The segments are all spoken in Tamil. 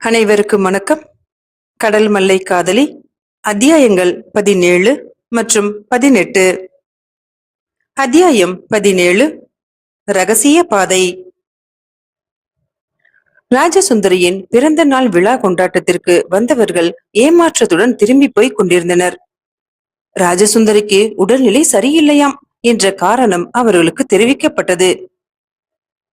அனைவருக்கும் வணக்கம். கடல் மல்லை காதலி அத்தியாயங்கள் பதினேழு மற்றும் பதினெட்டு. அத்தியாயம் பதினேழு ரகசிய பாதை. ராஜசுந்தரியின் பிறந்த நாள் விழா கொண்டாட்டத்திற்கு வந்தவர்கள் ஏமாற்றத்துடன் திரும்பி போய் கொண்டிருந்தனர். ராஜசுந்தரிக்கு உடல்நிலை சரியில்லையாம் என்ற காரணம் அவர்களுக்கு தெரிவிக்கப்பட்டது.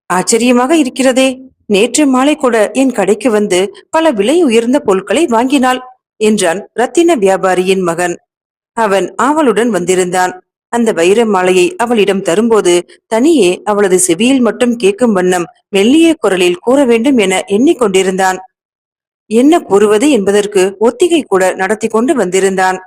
ஆச்சரியமாக இருக்கிறதே நேற்று மாலை கூட என் கடைக்கு வந்து பல விலை உயர்ந்த பொருட்களை வாங்கினாள் என்றான் ரத்தின வியாபாரியின் மகன். அவன் ஆவலுடன் வந்திருந்தான். அந்த வைர மாலையை அவளிடம் தரும்போது தனியே அவளது செவியில் மட்டும் கேட்கும் வண்ணம் மெல்லிய குரலில் கூற வேண்டும் என எண்ணிக்கொண்டிருந்தான். என்ன கூறுவது என்பதற்கு ஒத்திகை கூட நடத்தி கொண்டு வந்திருந்தான்.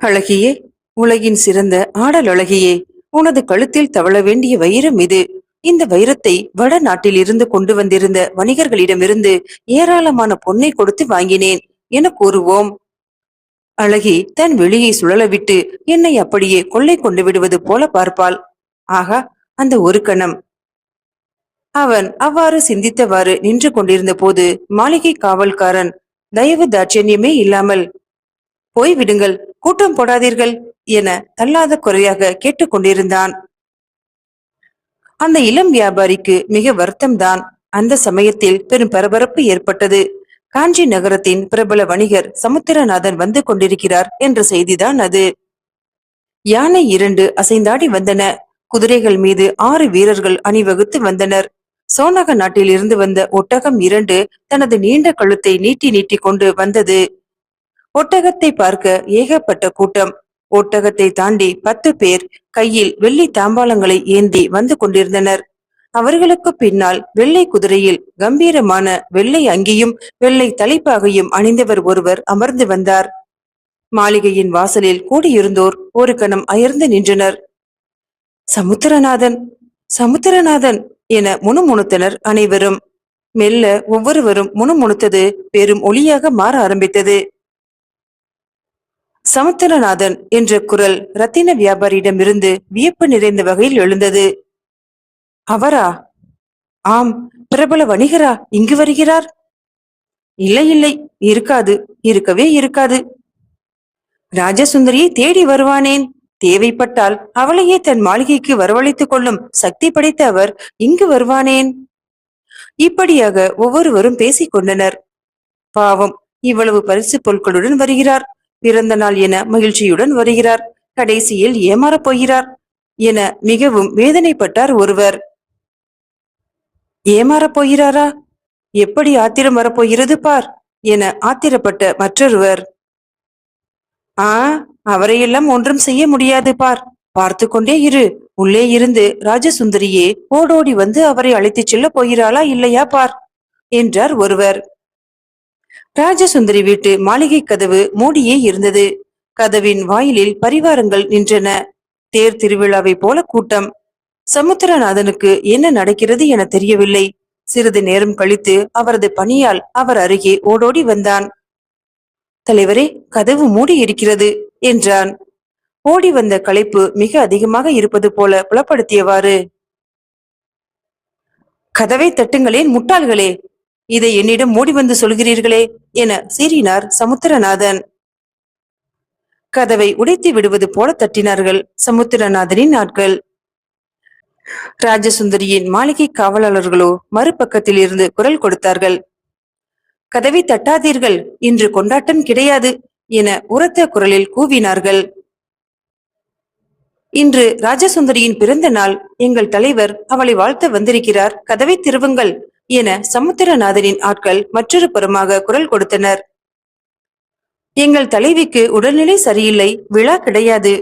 அழகியே உலகின் சிறந்த ஆடல் அழகியே உனது கழுத்தில் தவழ வேண்டிய வைரம் இது. இந்த வைரத்தை வட நாட்டில் இருந்து கொண்டு வந்திருந்த வணிகர்களிடமிருந்து ஏராளமான பொன்னை கொடுத்து வாங்கினேன் என கூறுவோம். அழகி தன் வெளியை சுழலவிட்டு என்னை அப்படியே கொள்ளை கொண்டு விடுவது போல பார்ப்பாள். ஆகா அந்த ஒரு கணம். அவன் அவ்வாறு சிந்தித்தவாறு நின்று கொண்டிருந்த போது மாளிகை காவல்காரன் தயவு தாட்சண்யமே இல்லாமல் போய் விடுங்கள் கூட்டம் போடாதீர்கள் என தள்ளாத குறையாக கேட்டுக்கொண்டிருந்தான். அந்த இளம் வியாபாரிக்கு மிக வருத்தம்தான். அந்த சமயத்தில் பெரும் பரபரப்பு ஏற்பட்டது. காஞ்சி நகரத்தின் பிரபல வணிகர் சமுத்திரநாதன் வந்து கொண்டிருக்கிறார் என்ற செய்திதான் அது. யானை இரண்டு அசைந்தாடி வந்தன. குதிரைகள் மீது ஆறு வீரர்கள் அணிவகுத்து வந்தனர். சோனக நாட்டில் இருந்து வந்த ஒட்டகம் இரண்டு தனது நீண்ட கழுத்தை நீட்டி நீட்டி கொண்டு வந்தது. ஒட்டகத்தை பார்க்க ஏகப்பட்ட கூட்டம். ஒட்டகத்தை தாண்டி பத்து பேர் கையில் வெள்ளி தாம்பாளங்களை ஏந்தி வந்து கொண்டிருந்தனர். அவர்களுக்கு பின்னால் வெள்ளை குதிரையில் கம்பீரமான வெள்ளை அங்கியும் வெள்ளை தலைப்பாகையும் அணிந்தவர் ஒருவர் அமர்ந்து வந்தார். மாளிகையின் வாசலில் கூடியிருந்தோர் ஒரு கணம் அயர்ந்து நின்றனர். சமுத்திரநாதன் சமுத்திரநாதன் என முணுமுணுத்தனர் அனைவரும். மெல்ல ஒவ்வொருவரும் முணுமுணுத்தது பெரும் ஒளியாக மாற ஆரம்பித்தது. சமுத்திரநாதன் என்ற குரல் ரத்தின வியாபாரியிடமிருந்து வியப்பு நிறைந்த வகையில் எழுந்தது. அவரா? ஆம் பிரபல வணிகரா? இங்கு வருகிறார்? இல்லை இல்லை இருக்காது இருக்கவே இருக்காது. ராஜசுந்தரியை தேடி வருவானேன்? தேவைப்பட்டால் அவளையே தன் மாளிகைக்கு வரவழைத்துக் கொள்ளும் சக்தி படைத்த அவர் இங்கு வருவானேன்? இப்படியாக ஒவ்வொருவரும் பேசிக் கொண்டனர். பாவம் இவ்வளவு பரிசு பொருட்களுடன் வருகிறார். பிறந்த நாள் என மகிழ்ச்சியுடன் வருகிறார். கடைசியில் ஏமாறப் போகிறார். என மிகவும் வேதனைப்பட்டார் ஒருவர். ஏமாறப் போகிறாரா? எப்படி ஆத்திரம் வரப்போகிறது பார் என ஆத்திரப்பட்ட மற்றொருவர். ஆ அவரையெல்லாம் ஒன்றும் செய்ய முடியாது பார். பார்த்து கொண்டே இரு. உள்ளே இருந்து ராஜசுந்தரியே ஓடோடி வந்து அவரை அழைத்துச் செல்ல போகிறாளா இல்லையா பார்? என்றார் ஒருவர். ராஜசுந்தரி வீட்டு மாளிகை கதவு மூடியே இருந்தது. கதவின் வாயிலில் பரிவாரங்கள் நின்றன. தேர் திருவிழாவை போல கூட்டம். சமுத்திரநாதனுக்கு என்ன நடக்கிறது என தெரியவில்லை. சிறிது நேரம் கழித்து அவரது பணியால் அவர் அருகே ஓடோடி வந்தான். தலைவரே கதவு மூடி இருக்கிறது என்றான். ஓடி வந்த களைப்பு மிக அதிகமாக இருப்பது போல புலப்படுத்தியவாறு. கதவை தட்டுங்களேன் முட்டாள்களே! இதை என்னிடம் மூடி வந்து சொல்கிறீர்களே என சீறினார் சமுத்திரநாதன். கதவை உடைத்து விடுவது போல தட்டினார்கள் சமுத்திரநாதனின் ஆட்கள் ராஜசுந்தரியின் மாளிகை காவலாளர்களோ மறுபக்கத்தில் இருந்து குரல் கொடுத்தார்கள். கதவை தட்டாதீர்கள் இன்று கொண்டாட்டம் கிடையாது என உரத்த குரலில் கூவினார்கள். இன்று ராஜசுந்தரியின் பிறந்த நாள் எங்கள் தலைவர் அவளை வாழ்த்த வந்திருக்கிறார். கதவை திருவுங்கள் என சமுத்திரநாதனின் ஆட்கள் மற்றொரு புறமாக குரல் கொடுத்தனர். எங்கள் தலைவிக்கு உடல்நிலை சரியில்லை விழா கிடையாது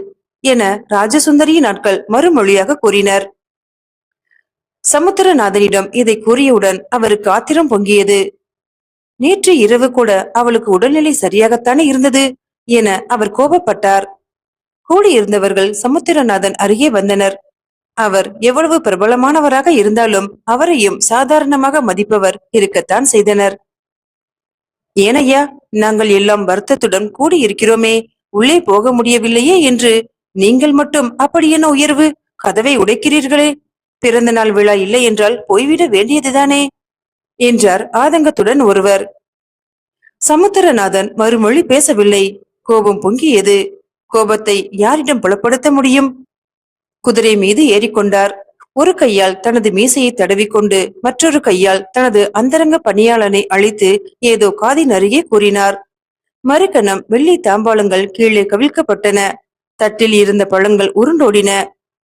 என ராஜசுந்தரியின் ஆட்கள் மறுமொழியாக கூறினர். சமுத்திரநாதனிடம் இதை கூறியவுடன் அவருக்கு ஆத்திரம் பொங்கியது. நேற்று இரவு கூட அவளுக்கு உடல்நிலை சரியாகத்தானே இருந்தது என அவர் கோபப்பட்டார். கூடியிருந்தவர்கள் சமுத்திரநாதன் அருகே வந்தனர். அவர் எவ்வளவு பிரபலமானவராக இருந்தாலும் அவரையும் சாதாரணமாக மதிப்பவர் இருக்கத்தான் செய்தனர். ஏனையா நாங்கள் எல்லாம் வருத்தத்துடன் கூடியிருக்கிறோமே உள்ளே போக முடியவில்லையே என்று நீங்கள் மட்டும் அப்படி என்ன உயர்வு கதவை உடைக்கிறீர்களே? பிறந்த நாள் விழா இல்லை என்றால் போய்விட வேண்டியதுதானே? என்றார் ஆதங்கத்துடன் ஒருவர். சமுத்திரநாதன் மறுமொழி பேசவில்லை. கோபம் பொங்கியது. கோபத்தை யாரிடம் புலப்படுத்த முடியும்? குதிரை மீது ஏறிக்கொண்டார். ஒரு கையால் தனது மீசையை தடவிக்கொண்டு மற்றொரு கையால் தனது அந்தரங்க பணியாளனை அழித்து ஏதோ காதின் அருகே கூறினார். மறுகணம் வெள்ளி தாம்பாளங்கள் கீழே கவிழ்க்கப்பட்டன. தட்டில் இருந்த பழங்கள் உருண்டோடின.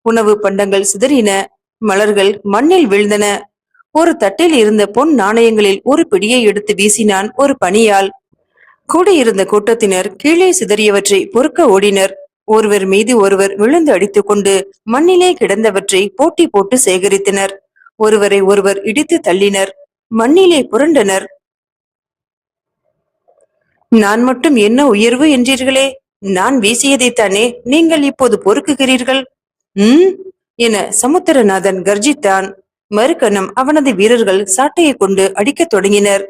உணவு பண்டங்கள் சிதறின. மலர்கள் மண்ணில் வீழ்ந்தன. ஒரு தட்டில் இருந்த பொன் நாணயங்களில் ஒரு பிடியை எடுத்து வீசினான் ஒரு பணியால் கூடியிருந்த கூட்டத்தினர் கீழே சிதறியவற்றை பொறுக்க ஓடினர். ஒருவர் மீது ஒருவர் விழுந்து அடித்துக் கொண்டு மண்ணிலே கிடந்தவற்றை போட்டி போட்டு சேகரித்தனர். ஒருவரை ஒருவர் இடித்து தள்ளினர். மண்ணிலே புரண்டனர். நான் மட்டும் என்ன உயர்வு என்றீர்களே? நான் வீசியதைத்தானே நீங்கள் இப்போது பொறுக்குகிறீர்கள்? உம் என சமுத்திரநாதன் கர்ஜித்தான். மறுகணம் அவனது வீரர்கள் சாட்டையை கொண்டு அடிக்கத் தொடங்கினர்.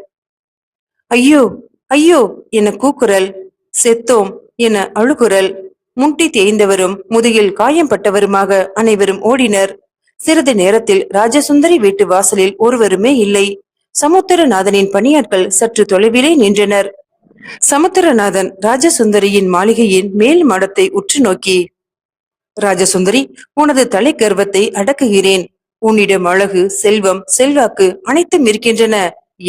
ஐயோ ஐயோ என கூக்குரல். செத்தோம் என அழுகுரல். முட்டி தேய்ந்தவரும் முதுகில் காயம்பட்டவருமாக அனைவரும் ஓடினர். சிறிது நேரத்தில் ராஜசுந்தரி வீட்டு வாசலில் ஒருவருமே இல்லை. சமுத்திரநாதனின் பணியாட்கள் சற்று தொலைவிலே நின்றனர். சமுத்திரநாதன் ராஜசுந்தரியின் மாளிகையின் மேல் மடத்தை உற்று நோக்கி ராஜசுந்தரி உனது தலை கர்வத்தை அடக்குகிறேன். உன்னிடம் அழகு செல்வம் செல்வாக்கு அனைத்தும் இருக்கின்றன.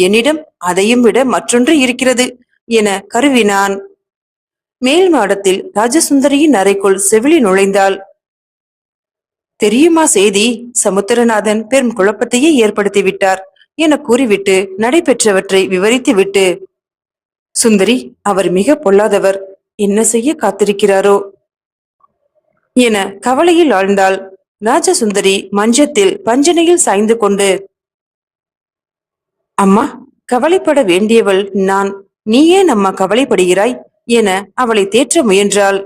என்னிடம் அதையும் விட மற்றொன்று இருக்கிறது என கருவினான். மேல் மாடத்தில் ராஜசுந்தரியின் அறைக்குள் செவிலி நுழைந்தாள். தெரியுமா செய்தி சமுத்திரநாதன் பெரும் குழப்பத்தையே ஏற்படுத்தி விட்டார் என கூறிவிட்டு நடைபெற்றவற்றை விவரித்துவிட்டு சுந்தரி அவர் மிக பொல்லாதவர். என்ன செய்ய காத்திருக்கிறாரோ? என கவலையில் ஆழ்ந்தாள். ராஜசுந்தரி மஞ்சத்தில் பஞ்சனையில் சாய்ந்து கொண்டு அம்மா கவலைப்பட வேண்டியவள் நான். நீ ஏன் அம்மா கவலைப்படுகிறாய்? என அவளை தேற்ற முயன்றாள்.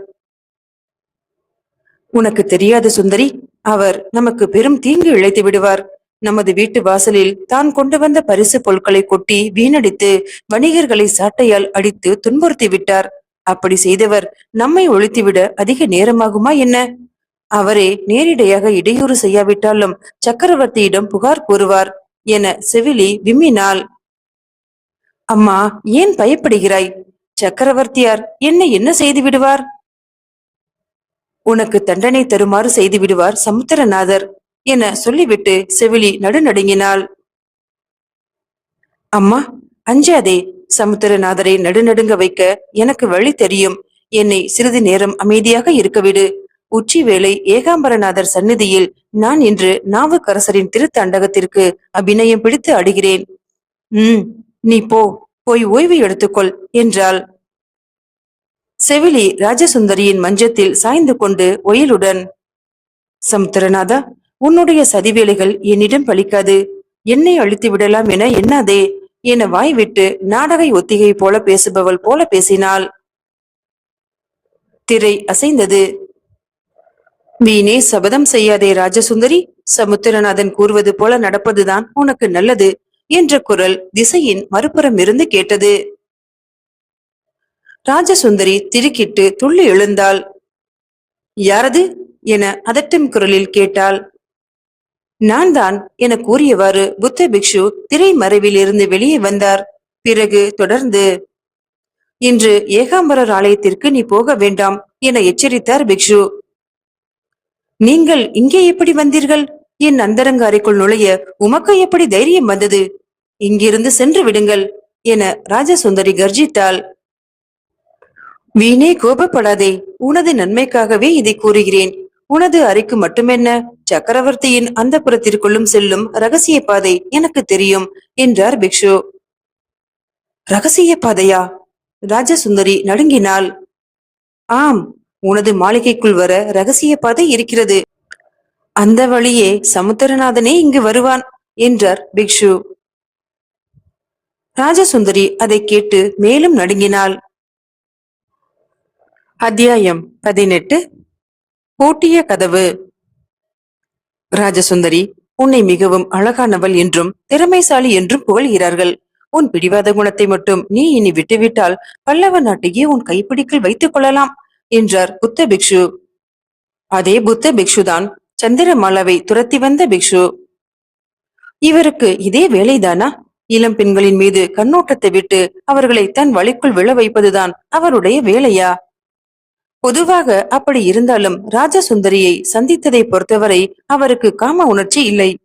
உனக்கு தெரியாது சுந்தரி அவர் நமக்கு பெரும் தீங்கு இழைத்து விடுவார். நமது வீட்டு வாசலில் தான் கொண்டு வந்த பரிசு பொருட்களை கொட்டி வீணடித்து வணிகர்களை சாட்டையால் அடித்து துன்புறுத்தி விட்டார். அப்படி செய்தவர் நம்மை ஒழித்துவிட அதிக நேரமாகுமா என்ன? அவரே நேரிடையாக இடையூறு செய்யாவிட்டாலும் சக்கரவர்த்தியிடம் புகார் கூறுவார் என செவிலி விம்மினாள். அம்மா ஏன் பயப்படுகிறாய்? சக்கரவர்த்தியார் என்னை என்ன செய்து விடுவார்? உனக்கு தண்டனை தருமாறு செய்து விடுவார் சமுத்திரநாதர் என சொல்லிவிட்டு செவிலி நடுநடுங்கினாள். அம்மா அஞ்சாதே சமுத்திரநாதரை நடுநடுங்க வைக்க எனக்கு வழி தெரியும். என்னை சிறிது நேரம் அமைதியாக இருக்க விடு. உச்சி வேளை ஏகாம்பரநாதர் சந்நிதியில் நான் இன்று நாவுக்கரசரின் திருத்தண்டகத்திற்கு அபிநயம் பிடித்து அடுகிறேன். ம் நீ போ. போய் ஓய்வு எடுத்துக்கொள் என்றாள். செவிலி ராஜசுந்தரியின் மஞ்சத்தில் சாய்ந்து கொண்டு ஒயிலுடன் சமுத்திரநாதா உன்னுடைய சதிவேலைகள் என்னிடம் பலிக்காது என்னை அழித்து விடலாம் என எண்ணாதே என வாய் விட்டு நாடகை ஒத்திகை போல பேசுபவள் போல பேசினாள். திரை அசைந்தது. வீணே சபதம் செய்யாதே ராஜசுந்தரி. சமுத்திரநாதன் கூறுவது போல நடப்பதுதான் உனக்கு நல்லது. என்ற குரல் திசையின் மறுபுறம் இருந்து கேட்டது. ராஜசுந்தரி திருக்கிட்டு துள்ளி எழுந்தாள். யாரது? என அதட்டும் குரலில் கேட்டாள். நான் தான் என கூறியவாறு புத்த பிக்ஷு திரைமறைவில் இருந்து வெளியே வந்தார். பிறகு தொடர்ந்து இன்று ஏகாம்பரர் ஆலயத்திற்கு நீ போக வேண்டாம் என எச்சரித்தார் பிக்ஷு. நீங்கள் இங்கே எப்படி வந்தீர்கள்? என் அந்தரங்க அறைக்குள் நுழைய உமக்கு எப்படி தைரியம் வந்தது? இங்கிருந்து சென்று விடுங்கள் என ராஜசுந்தரி கர்ஜித்தாள். வீணே கோபப்படாதே உனது நன்மைக்காகவே இதை கூறுகிறேன். உனது அறைக்கு மட்டுமென்ன சக்கரவர்த்தியின் அந்த புறத்திற்குள்ளும் செல்லும் ரகசிய பாதை எனக்கு தெரியும் என்றார் பிக்ஷு. ரகசிய பாதையா? ராஜசுந்தரி நடுங்கினாள். ஆம் உனது மாளிகைக்குள் வர ரகசிய பாதை இருக்கிறது. அந்த வழியே சமுத்திரநாதனே இங்கு வருவான் என்றார் பிக்ஷு. ராஜசுந்தரி அதை கேட்டு மேலும் நடுங்கினாள். அத்தியாயம் பதினெட்டு. பூட்டிய கதவு. ராஜசுந்தரி உன்னை மிகவும் அழகானவள் என்றும் திறமைசாலி என்றும் புகழ்கிறார்கள். உன் பிடிவாத குணத்தை மட்டும் நீ இனி விட்டுவிட்டால் பல்லவ நாட்டையே உன் கைப்பிடிக்கில் வைத்துக் கொள்ளலாம் என்றார் புத்த பிக்ஷு. அதே புத்த பிக்ஷுதான். சந்திரமாலாவை துரத்தி வந்த பிக்ஷு. இவருக்கு இதே வேலைதானா? இளம் பெண்களின் மீது கண்ணோட்டத்தை விட்டு அவர்களை தன் வழிக்குள் விழ வைப்பதுதான் அவருடைய வேலையா? பொதுவாக அப்படி இருந்தாலும் ராஜசுந்தரியை சந்தித்ததை பொறுத்தவரை அவருக்கு காம உணர்ச்சி இல்லை.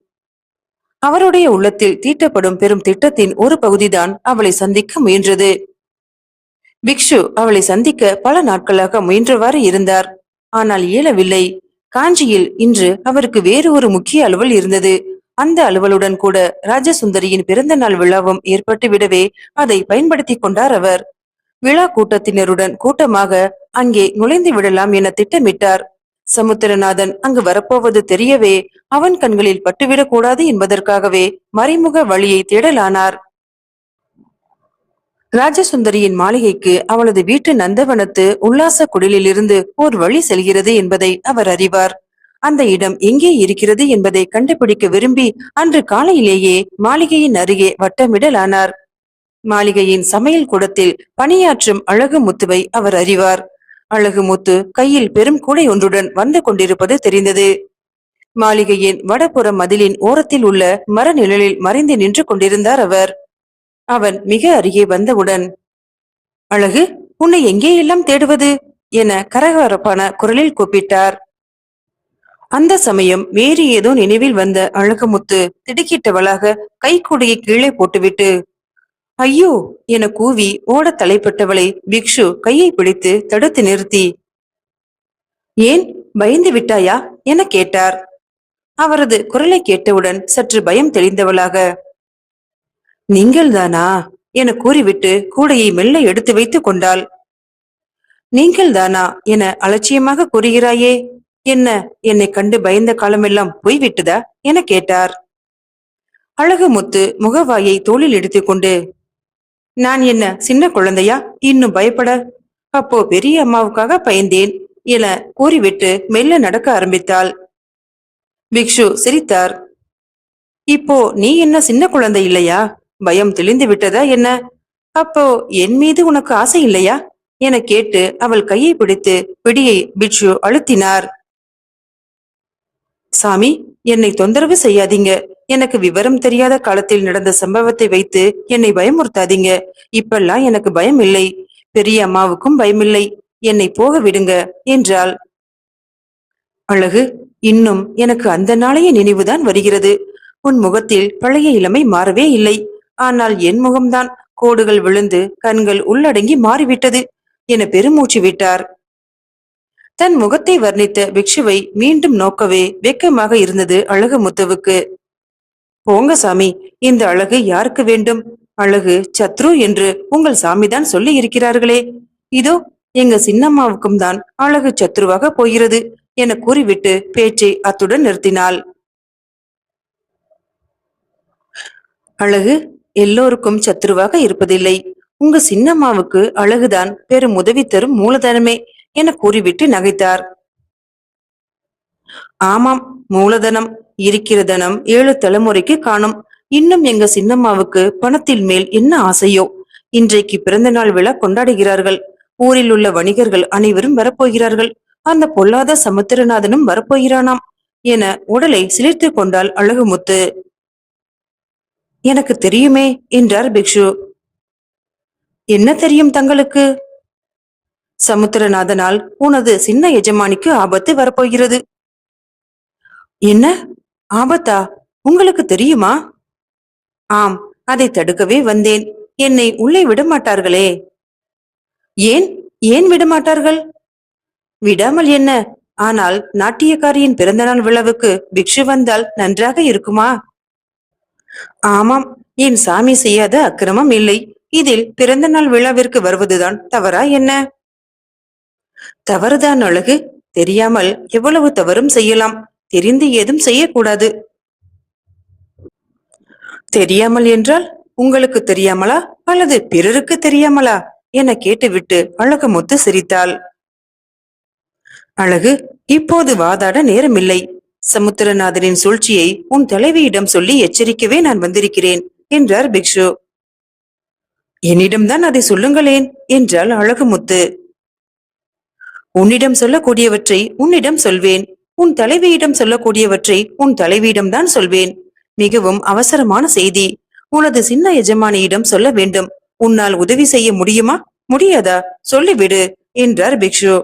அவருடைய உள்ளத்தில் தீட்டப்படும் பெரும் திட்டத்தின் ஒரு பகுதிதான் அவளை சந்திக்க முயன்றது. பிக்ஷு அவளை சந்திக்க பல நாட்களாக முயன்றவாறு இருந்தார். ஆனால் இயலவில்லை. காஞ்சியில் இன்று அவருக்கு வேறு ஒரு முக்கிய அலுவல் இருந்தது. அந்த அலுவலுடன் கூட ராஜசுந்தரியின் பிறந்த நாள் விழாவும் ஏற்பட்டு விடவே அதை பயன்படுத்தி கொண்டார் அவர். விழா கூட்டத்தினருடன் கூட்டமாக அங்கே நுழைந்து விடலாம் என திட்டமிட்டார். சமுத்திரநாதன் அங்கு வரப்போவது தெரியவே அவன் கண்களில் பட்டுவிடக் கூடாது என்பதற்காகவே மறைமுக வழியை தேடலானார். ராஜசுந்தரியின் மாளிகைக்கு அவளது வீட்டு நந்தவனத்து உல்லாச குடிலிலிருந்து ஓர் வழி செல்கிறது என்பதை அவர் அறிவார். அந்த இடம் எங்கே இருக்கிறது என்பதை கண்டுபிடிக்க விரும்பி அன்று காலையிலேயே மாளிகையின் அருகே வட்டமிடலானார். மாளிகையின் சமையல் கூடத்தில் பணியாற்றும் அழகு முத்துவை அவர் அறிவார். அழகு முத்து கையில் பெரும் கூடை ஒன்றுடன் வந்து கொண்டிருப்பது தெரிந்தது. மாளிகையின் வடபுற மதிலின் ஓரத்தில் உள்ள மரநிழலில் மறைந்து நின்று கொண்டிருந்தார் அவர். அவன் மிக அருகே வந்தவுடன் அழகு உன்னை எங்கே எல்லாம் தேடுவது? என கரகரப்பான குரலில் கூப்பிட்டார். அந்த சமயம் வேறு ஏதோ நினைவில் வந்த அழகுமுத்து திடுக்கிட்டவளாக கைக்குடையை கீழே போட்டுவிட்டு ஐயோ! என கூவி ஓடத் தலைப்பட்டவளை பிக்ஷு கையை பிடித்து தடுத்து நிறுத்தி ஏன் பயந்து விட்டாயா? என கேட்டார். அவரது குரலை கேட்டவுடன் சற்று பயம் தெளிந்தவளாக நீங்கள்தானா? என கூறிவிட்டு கூடையை மெல்ல எடுத்து வைத்துக் கொண்டாள். நீங்கள்தானா? என அலட்சியமாக கூறுகிறாயே என்ன? என்னை கண்டு பயந்த காலமெல்லாம் போய்விட்டதா? என கேட்டார். அழகு முத்து முகவாயை தோளில் எடுத்துக்கொண்டு நான் என்ன சின்ன குழந்தையா? இன்னும் பயப்பட? அப்போ பெரிய அம்மாவுக்காக பயந்தேன் என கூறிவிட்டு மெல்ல நடக்க ஆரம்பித்தாள். பிக்ஷு சிரித்தார். இப்போ நீ என்ன சின்ன குழந்தை இல்லையா? பயம் தெளிந்து விட்டதா என்ன? அப்போ என் மீது உனக்கு ஆசை இல்லையா? என கேட்டு அவள் கையை பிடித்து பிடியை பிட்சு அழுத்தினார். சாமி என்னை தொந்தரவு செய்யாதீங்க. எனக்கு விவரம் தெரியாத காலத்தில் நடந்த சம்பவத்தை வைத்து என்னை பயமுறுத்தாதீங்க. இப்பெல்லாம் எனக்கு பயம் இல்லை. பெரிய அம்மாவுக்கும் பயமில்லை. என்னை போக விடுங்க என்றாள். அழகு இன்னும் எனக்கு அந்த நாளைய நினைவுதான் வருகிறது. உன் முகத்தில் பழைய இளமை மாறவே இல்லை. ஆனால் என் முகம்தான் கோடுகள் விழுந்து கண்கள் உள்ளடங்கி மாறிவிட்டது என பெருமூச்சு விட்டார். தன் முகத்தை வர்ணித்த பிக்ஷுவை மீண்டும் நோக்கவே வெக்கமாக இருந்தது அழகு முத்துவுக்கு போங்க சாமி இந்த அழகு யாருக்கு வேண்டும்? அழகு சத்ரு என்று உங்கள் சாமிதான் சொல்லி இருக்கிறார்களே இதோ எங்க சின்னம்மாவுக்கும் தான் அழகு சத்ருவாக போகிறது என கூறிவிட்டு பேச்சை அத்துடன் நிறுத்தினாள். அழகு எல்லோருக்கும் சத்ருவாக இருப்பதில்லை. உங்க சின்னம்மாவுக்கு அழகுதான் பெரும் உதவி தரும் மூலதனமே என கூறிவிட்டு நகைத்தார். ஆமாம் மூலதனம். இருக்கிற தனம் ஏழு தலைமுறைக்கு காணும். இன்னும் எங்க சின்னம்மாவுக்கு பணத்தில் மேல் என்ன ஆசையோ? இன்றைக்கு பிறந்த நாள் விழா கொண்டாடுகிறார்கள். ஊரில் உள்ள வணிகர்கள் அனைவரும் வரப்போகிறார்கள். அந்த பொல்லாத சமுத்திரநாதனும் வரப்போகிறானாம் என உடலை சிலிர்த்து கொண்டாள் அழகுமுத்து. எனக்கு தெரியுமே என்றார் பிக்ஷு. என்ன தெரியும் தங்களுக்கு? சமுத்திரநாதனால் உனது சின்ன எஜமானிக்கு ஆபத்து வரப்போகிறது. என்ன? ஆபத்தா? உங்களுக்கு தெரியுமா? ஆம் அதை தடுக்கவே வந்தேன். என்னை உள்ளே விட மாட்டார்களே ஏன்? ஏன் விடமாட்டார்கள்? விடாமல் என்ன? ஆனால் நாட்டியக்காரியின் பிறந்தநாள் விழாவுக்கு பிக்ஷு வந்தால் நன்றாக இருக்குமா? ஆமாம் என் சாமி செய்யாத அக்கிரமம் இல்லை. இதில் பிறந்த நாள் விழாவிற்கு வருவதுதான் தவறா என்ன? தவறுதான் அழகு. தெரியாமல் எவ்வளவு தவறும் செய்யலாம். தெரிந்து ஏதும் செய்யக்கூடாது. தெரியாமல் என்றால் உங்களுக்கு தெரியாமலா? அல்லது பிறருக்கு தெரியாமலா? என கேட்டுவிட்டு அழகு முத்து சிரித்தாள் அழகு இப்போது வாதாட நேரமில்லை. சமுத்திரநாதரின் சூழ்ச்சியை உன் தலைவியிடம் சொல்லி எச்சரிக்கவே நான் வந்திருக்கிறேன் என்றார் பிக்ஷு. என்னிடம்தான் அதை சொல்லுங்களேன் என்றாள் அழகுமுத்து. உன்னிடம் சொல்லக்கூடியவற்றை உன்னிடம் சொல்வேன் உன் தலைவியிடம் சொல்லக்கூடியவற்றை உன் தலைவியிடம்தான் சொல்வேன். மிகவும் அவசரமான செய்தி. உனது சின்ன எஜமானியிடம் சொல்ல வேண்டும் உன்னால் உதவி செய்ய முடியுமா? முடியாதா? சொல்லிவிடு என்றார் பிக்ஷு.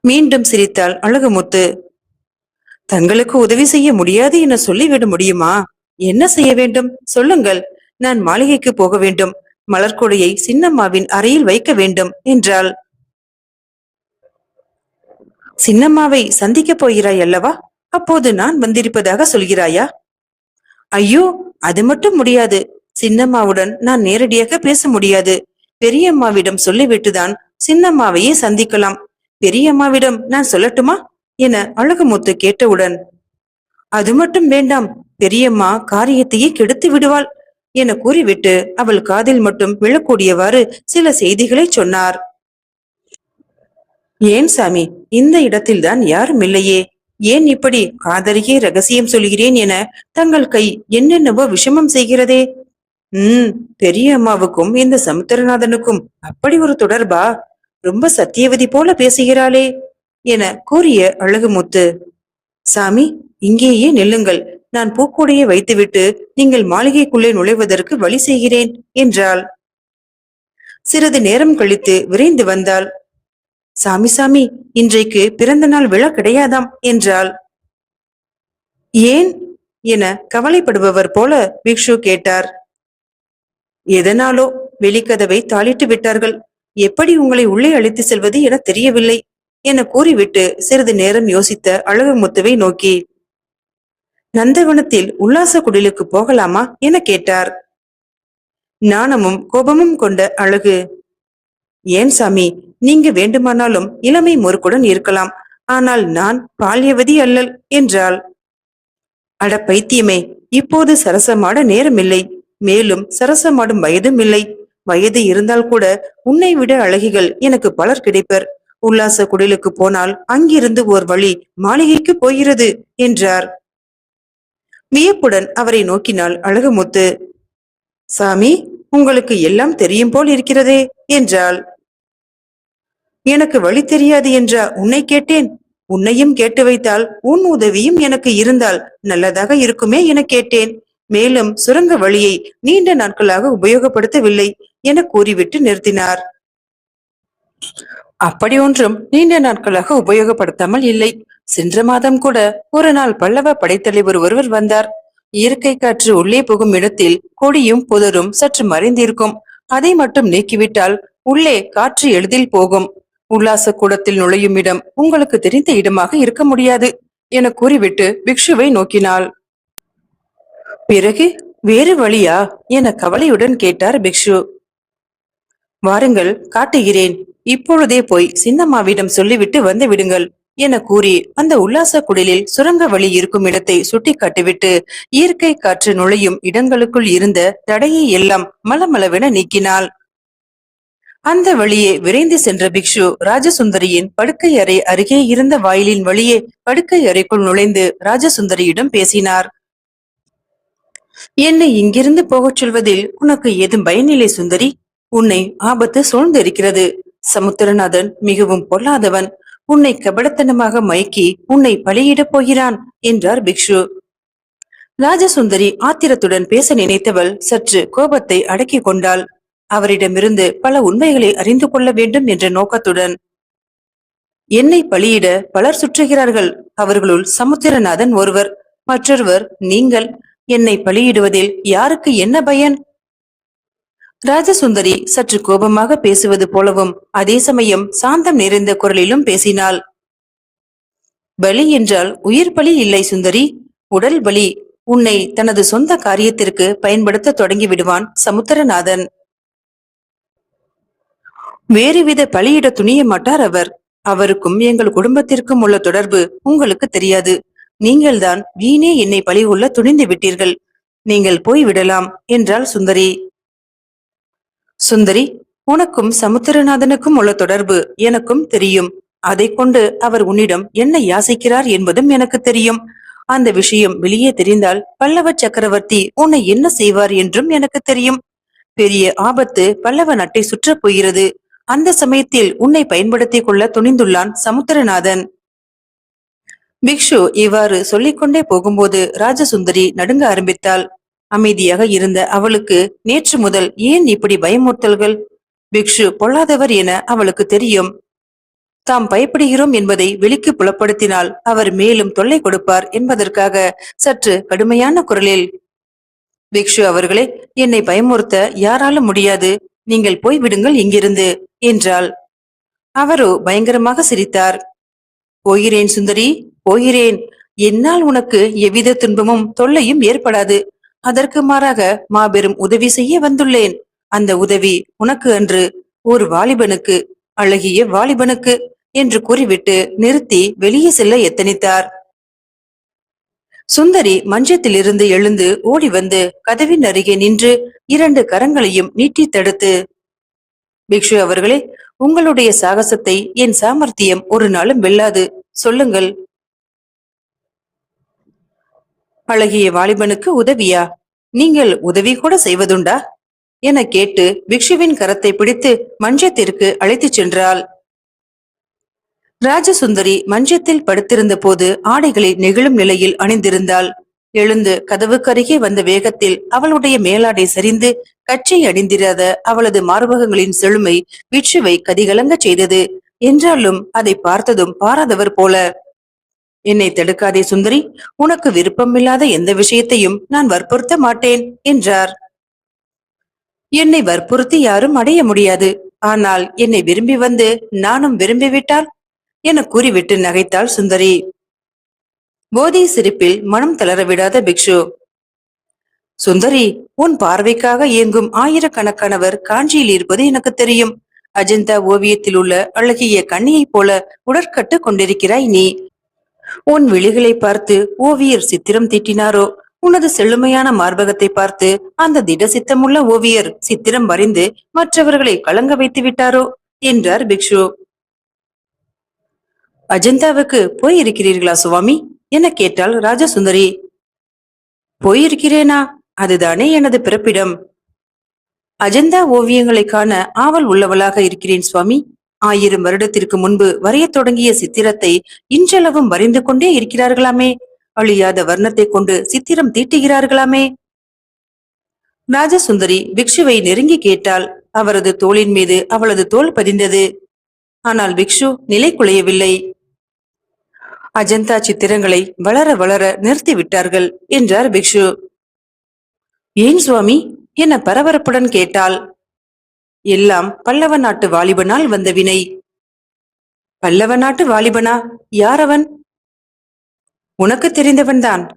மீண்டும் சிரித்தாள் அழகுமுத்து. தங்களுக்கு உதவி செய்ய முடியாது என சொல்லிவிட முடியுமா? என்ன செய்ய வேண்டும்? சொல்லுங்கள். நான் மாளிகைக்கு போக வேண்டும். மலர்கொடியை சின்னம்மாவின் அறையில் வைக்க வேண்டும் என்றாள். சின்னம்மாவை சந்திக்கப் போகிறாய் அல்லவா? அப்போது நான் வந்திருப்பதாக சொல்கிறாயா? ஐயோ அது மட்டும் முடியாது. சின்னம்மாவுடன் நான் நேரடியாக பேச முடியாது. பெரியம்மாவிடம் சொல்லிவிட்டுதான் சின்னம்மாவையே சந்திக்கலாம். பெரியம்மாவிடம் நான் சொல்லட்டுமா? என அழகுமுத்து கேட்டவுடன் அது மட்டும் வேண்டாம் பெரியம்மா காரியத்தையே கெடுத்து விடுவாள் என கூறிவிட்டு அவள் காதில் மட்டும் விழக்கூடியவாறு சில செய்திகளை சொன்னார். ஏன் சாமி இந்த இடத்தில்தான் யாரும் இல்லையே. ஏன் இப்படி காதலியே ரகசியம் சொல்கிறேன் என தங்கள் கை என்னென்னவோ விஷமம் செய்கிறதே? உம் பெரிய அம்மாவுக்கும் இந்த சமுத்திரநாதனுக்கும் அப்படி ஒரு தொடர்பா? ரொம்ப சத்தியவதி போல பேசுகிறாளே. என கூறிய அழகுமுத்து சாமி இங்கேயே நில்லுங்கள். நான் பூக்கூடையை வைத்துவிட்டு நீங்கள் மாளிகைக்குள்ளே நுழைவதற்கு வழி செய்கிறேன் என்றாள். சிறிது நேரம் கழித்து விரைந்து வந்தாள். சாமி சாமி இன்றைக்கு பிறந்த நாள் விழா கிடையாதாம் என்றாள். ஏன்? என கவலைப்படுபவர் போல பிக்ஷு கேட்டார். எதனாலோ? வெளிக்கதவை தாளிட்டு விட்டார்கள். எப்படி உங்களை உள்ளே அழைத்து செல்வது என தெரியவில்லை. என கூறிவிட்டு சிறிது நேரம் யோசித்த அழகுமுத்துவை நோக்கி நந்தவனத்தில் உல்லாச குடிலுக்கு போகலாமா? என கேட்டார். நாணமும் கோபமும் கொண்ட அழகு. ஏன் சாமி நீங்க வேண்டுமானாலும் இளமை முறுக்குடன் இருக்கலாம் ஆனால் நான் பால்யவதி அல்லல் என்றாள். அட பைத்தியமே இப்போது சரசமாட நேரமில்லை மேலும் சரசமாடும் வயதும் இல்லை. வயது இருந்தால் கூட உன்னை விட அழகிகள் எனக்கு பலர் கிடைப்பர். உல்லாச குடிலுக்கு போனால் அங்கிருந்து ஓர் வழி மாளிகைக்கு போகிறது என்றார். வியப்புடன் அவரை நோக்கினாள் அழகுமுத்து. சாமி உங்களுக்கு எல்லாம் தெரியும் போல் இருக்கிறதே என்றாள். எனக்கு வழி தெரியாது என்றா உன்னை கேட்டேன்? உன்னையும் கேட்டு வைத்தால் உன் உதவியும் எனக்கு இருந்தால் நல்லதாக இருக்குமே என கேட்டேன். மேலும் சுரங்க வழியை நீண்ட நாட்களாக உபயோகப்படுத்தவில்லை என கூறிவிட்டு நிறுத்தினார். அப்படி ஒன்றும் நீண்ட நாட்களாக உபயோகப்படுத்தாமல் இல்லை. சென்ற மாதம் கூட ஒரு நாள் பல்லவ படைத்தலைவர் ஒருவர் வந்தார். இயற்கை காற்று உள்ளே புகும் இடத்தில் கொடியும் புதரும் சற்று மறைந்திருக்கும். அதை மட்டும் நீக்கிவிட்டால் உள்ளே காற்று எளிதில் போகும். உல்லாச கூடத்தில் நுழையும் இடம் உங்களுக்கு தெரிந்த இடமாக இருக்க முடியாது என கூறிவிட்டு பிக்ஷுவை நோக்கினாள். பிறகு வேறு வழியா? என கவலையுடன் கேட்டார் பிக்ஷு. வாருங்கள் காட்டுகிறேன். இப்பொழுதே போய் சின்னம்மாவிடம் சொல்லிவிட்டு வந்து விடுங்கள் என கூறி அந்த உல்லாச குடிலில் சுரங்க வழி இருக்கும் இடத்தை சுட்டி காட்டிவிட்டு இயற்கை காற்று நுழையும் இடங்களுக்குள் இருந்த தடையை எல்லாம் மலமளவென நீக்கினாள். அந்த வழியே விரைந்து சென்ற பிக்ஷு ராஜசுந்தரியின் படுக்கை அறை அருகே இருந்த வாயிலின் வழியே படுக்கை அறைக்குள் நுழைந்து ராஜசுந்தரியிடம் பேசினார். என்னை இங்கிருந்து போகச் சொல்வதில் உனக்கு ஏதும் பயனில்லை சுந்தரி. உன்னை ஆபத்து சூழ்ந்திருக்கிறது. சமுத்திரநாதன் மிகவும் பொல்லாதவன். உன்னை கபடத்தனமாக மயக்கி உன்னை பலியிடப் போகிறான் என்றார் பிக்ஷு. ராஜசுந்தரி ஆத்திரத்துடன் பேச நினைத்தவள் சற்று கோபத்தை அடக்கி கொண்டாள். அவரிடமிருந்து பல உண்மைகளை அறிந்து கொள்ள வேண்டும் என்ற நோக்கத்துடன். என்னை பலியிட பலர் சுற்றுகிறார்கள் அவர்களுள் சமுத்திரநாதன் ஒருவர் மற்றொருவர் நீங்கள். என்னை பலியிடுவதில் யாருக்கு என்ன பயன்? ராஜசுந்தரி சற்று கோபமாக பேசுவது போலவும் அதே சமயம் சாந்தம் நிறைந்த குரலிலும் பேசினாள். பலி என்றால் உயிர் பலி இல்லை சுந்தரி. உடல் பலி. உன்னை தனது சொந்த காரியத்திற்கு பயன்படுத்த தொடங்கி விடுவான் சமுத்திரநாதன். வேறுவித பலியிட துணிய மாட்டார் அவர். அவருக்கும் எங்கள் குடும்பத்திற்கும் உள்ள தொடர்பு உங்களுக்கு தெரியாது. நீங்கள்தான் வீணே என்னை பழி கொள்ள துணிந்து விட்டீர்கள். நீங்கள் போய் விடலாம் என்றாள் சுந்தரி. சுந்தரி உனக்கும் சமுத்திரநாதனுக்கும் உள்ள தொடர்பு எனக்கும் தெரியும். அதை கொண்டு அவர் உன்னிடம் என்ன யாசிக்கிறார் என்பதும் எனக்கு தெரியும். அந்த விஷயம் வெளியே தெரிந்தால் பல்லவ சக்கரவர்த்தி உன்னை என்ன செய்வார் என்றும் எனக்கு தெரியும். பெரிய ஆபத்து பல்லவ நாட்டை சுற்றப் போகிறது. அந்த சமயத்தில் உன்னை பயன்படுத்திக் கொள்ள துணிந்துள்ளான் சமுத்திரநாதன். பிக்ஷு இவ்வாறு சொல்லிக்கொண்டே போகும்போது ராஜசுந்தரி நடுங்க ஆரம்பித்தாள். அமைதியாக இருந்த அவளுக்கு நேற்று முதல் ஏன் இப்படி பயமுறுத்தல்கள்? பிக்ஷு பொல்லாதவர் என அவளுக்கு தெரியும். தாம் பயப்படுகிறோம் என்பதை வெளிக்கு புலப்படுத்தினால் அவர் மேலும் தொல்லை கொடுப்பார் என்பதற்காக சற்று கடுமையான குரலில் பிக்ஷு அவர்களே என்னை பயமுறுத்த யாராலும் முடியாது. நீங்கள் போய் விடுங்கள் இங்கிருந்து என்றாள். அவரோ பயங்கரமாக சிரித்தார். போகிறேன் சுந்தரி போகிறேன். என்னால் உனக்கு எவ்வித துன்பமும் தொல்லையும் ஏற்படாது. அதற்கு மாறாக மாபெரும் உதவி செய்ய வந்துள்ளேன். அந்த உதவி உனக்கு அன்று ஒரு வாலிபனுக்கு அழகிய வாலிபனுக்கு என்று கூறிவிட்டு நிறுத்தி வெளியே செல்ல எத்தனித்தார். சுந்தரி மஞ்சத்திலிருந்து எழுந்து ஓடி வந்து கதவின் அருகே நின்று இரண்டு கரங்களையும் நீட்டி தடுத்து பிக்ஷு அவர்களே உங்களுடைய சாகசத்தை என் சாமர்த்தியம் ஒரு நாளும் வெல்லாது. சொல்லுங்கள். பழகிய வாலிபனுக்கு உதவியா? நீங்கள் உதவி கூட செய்வதுண்டா? என கேட்டு பிக்ஷுவின் கரத்தை பிடித்து மஞ்சத்திற்கு அழைத்துச் சென்றாள். ராஜசுந்தரி மஞ்சத்தில் படுத்திருந்த போது ஆடைகளை நெகிழும் நிலையில் அணிந்திருந்தாள். எழுந்து கதவுக்கருகே வந்த வேகத்தில் அவளுடைய மேலாடை சரிந்து கச்சை அணிந்திராத அவளது மார்பகங்களின் செழுமை விச்சுவை கதிகலங்க செய்தது. என்றாலும் அதை பார்த்ததும் பாராதவர் போல. என்னை தடுக்காதே சுந்தரி. உனக்கு விருப்பமில்லாத எந்த விஷயத்தையும் நான் வற்புறுத்த மாட்டேன் என்றார். என்னை வற்புறுத்தி யாரும் அடைய முடியாது. ஆனால் என்னை விரும்பி வந்து நானும் விரும்பிவிட்டால் என கூறிவிட்டு நகைத்தாள் சுந்தரி. போதி சிரிப்பில் மனம் தளர விடாத பிக்ஷு. சுந்தரி உன் பார்வைக்காக இயங்கும் ஆயிரக்கணக்கானவர் காஞ்சியில் இருப்பது எனக்கு தெரியும். அஜந்தா ஓவியத்தில் உள்ள அழகிய கண்ணியைப் போல உடற்கட்டு கொண்டிருக்கிறாய் நீ. உன் விழிகளை பார்த்து ஓவியர் சித்திரம் தீட்டினாரோ? உனது செழுமையான மார்பகத்தை பார்த்து அந்த திட சித்தமுள்ள ஓவியர் சித்திரம் வரைந்து மற்றவர்களை கலங்க வைத்து விட்டாரோ? என்றார் பிக்ஷு. அஜந்தாவுக்கு போய் இருக்கிறீர்களா சுவாமி? என கேட்டாள் ராஜசுந்தரி. போயிருக்கிறேனா? அதுதானே எனது பிறப்பிடம். அஜந்தா ஓவியங்களை காண ஆவல் உள்ளவளாக இருக்கிறேன் சுவாமி. ஆயிரம் வருடத்திற்கு முன்பு வரையத் தொடங்கிய சித்திரத்தை இன்றளவும் வரைந்து கொண்டே இருக்கிறார்களாமே. அழியாத வர்ணத்தை கொண்டு சித்திரம் தீட்டுகிறார்களாமே. ராஜசுந்தரி பிக்ஷுவை நெருங்கி கேட்டாள். அவரது தோளின் மீது அவளது தோல் பதிந்தது. ஆனால் பிக்ஷு நிலை குலையவில்லை. அஜந்தா சித்திரங்களை வளர வளர நிறுத்தி விட்டார்கள் என்றார் பிக்ஷு. ஏன் சுவாமி? என பரபரப்புடன் கேட்டாள். எல்லாம் பல்லவ நாட்டு வாலிபனால் வந்த வினை. பல்லவ நாட்டு வாலிபனா? யார் அவன் உனக்கு தெரிந்தவன்தான்.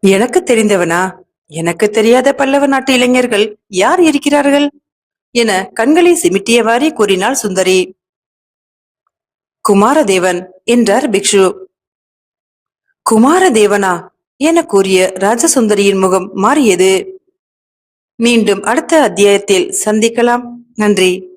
எனக்கு தெரிந்தவனா? எனக்கு தெரியாத பல்லவ நாட்டு இளைஞர்கள் யார் இருக்கிறார்கள்? என கண்களை சிமிட்டியவாறே கூறினாள் சுந்தரி. குமாரதேவன் என்றார் பிக்ஷு. குமாரதேவனா? என கூறிய ராஜசுந்தரியின் முகம் மாறியது. மீண்டும் அடுத்த அத்தியாயத்தில் சந்திக்கலாம். நன்றி.